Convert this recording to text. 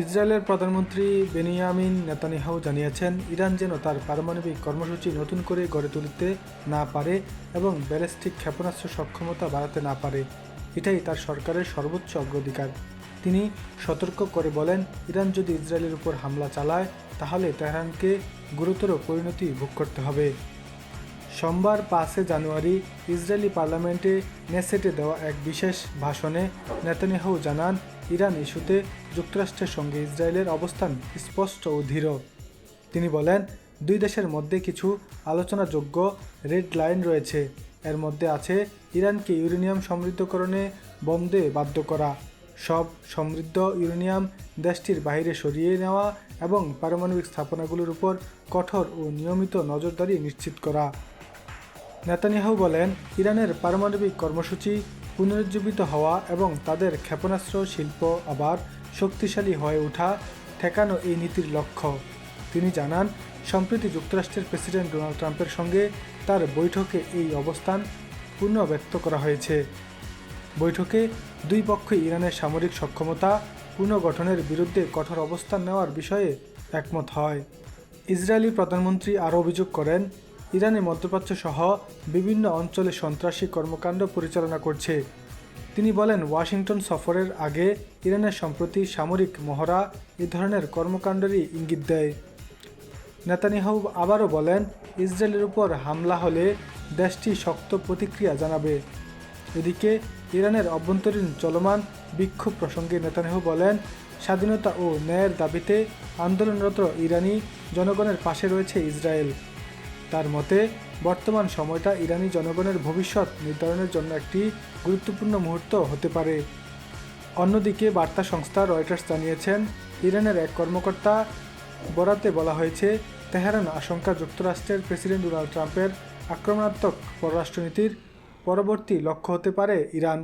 ইসরায়েলের প্রধানমন্ত্রী Benjamin Netanyahu জানিয়েছেন, ইরান যেন তার পারমাণবিক কর্মসূচি নতুন করে গড়ে তুলতে না পারে এবং ব্যালিস্টিক ক্ষেপণাস্ত্র সক্ষমতা বাড়াতে না পারে। এটাই তার সরকারের সর্বোচ্চ অগ্রাধিকার। তিনি সতর্ক করে বলেন, ইরান যদি ইসরায়েলের উপর হামলা চালায়, তাহলে তেহরানকে গুরুতর পরিণতি ভোগ করতে হবে। সোমবার পাঁচে জানুয়ারি ইসরায়েলি পার্লামেন্টে নেসেটে দেওয়া এক বিশেষ ভাষণে নেতানিয়াহু জানান, ইরান ইস্যুতে যুক্তরাষ্ট্রের সঙ্গে ইসরায়েলের অবস্থান স্পষ্ট ও দৃঢ় তিনি বলেন, দুই দেশের মধ্যে কিছু আলোচনাযোগ্য রেড লাইন রয়েছে। এর মধ্যে আছে ইরানকে ইউরেনিয়াম সমৃদ্ধকরণে বন্ধে বাধ্য করা। সব সমৃদ্ধ ইউরেনিয়াম দেশটির বাইরে সরিয়ে নেওয়া এবং পারমাণবিক স্থাপনাগুলোর উপর কঠোর ও নিয়মিত নজরদারি নিশ্চিত করা। নেতানিয়াহু বলেন, ইরানের পারমাণবিক কর্মসূচি পুনরুজ্জীবিত হওয়া এবং তাদের ক্ষেপণাস্ত্র, শিল্প আবার শক্তিশালী হয়ে ওঠা ঠেকানো এই নীতির লক্ষ্য। তিনি জানান, সম্প্রতি যুক্তরাষ্ট্রের প্রেসিডেন্ট ডোনাল্ড ট্রাম্পের সঙ্গে তার বৈঠকে এই অবস্থান পুনঃ ব্যক্ত করা হয়েছে। বৈঠকে দুই পক্ষই ইরানের সামরিক সক্ষমতা পুনর্গঠনের বিরুদ্ধে কঠোর অবস্থান নেওয়ার বিষয়ে একমত হয়। ইসরায়েলি প্রধানমন্ত্রী আরও অভিযোগ করেন ইরানে মধ্যপ্রাচ্য সহ বিভিন্ন অঞ্চলে সন্ত্রাসী কর্মকাণ্ড পরিচালনা করছে। তিনি বলেন, ওয়াশিংটন সফরের আগে ইরানের সম্প্রতি সামরিক মহড়া এ ধরনের কর্মকাণ্ডেরই ইঙ্গিত দেয়। নেতানিয়াহু আবারও বলেন, ইসরায়েলের উপর হামলা হলে দেশটি শক্ত প্রতিক্রিয়া জানাবে। এদিকে, ইরানের অভ্যন্তরীণ চলমান বিক্ষোভ প্রসঙ্গে নেতানিয়াহু বলেন, স্বাধীনতা ও ন্যায়ের দাবিতে আন্দোলনরত ইরানি জনগণের পাশে রয়েছে ইসরায়েল। তার মতে, বর্তমান সময়টা ইরানি জনগণের ভবিষ্যৎ নির্ধারণের জন্য একটি গুরুত্বপূর্ণ মুহূর্ত হতে পারে। অন্যদিকে, বার্তা সংস্থা রয়টার্স জানিয়েছেন, ইরানের এক কর্মকর্তা বরাতে বলা হয়েছে, তেহরান আশঙ্কা যুক্তরাষ্ট্রের প্রেসিডেন্ট ডোনাল্ড ট্রাম্পের আক্রমণাত্মক পররাষ্ট্রনীতির পরবর্তী লক্ষ্য হতে পারে ইরান।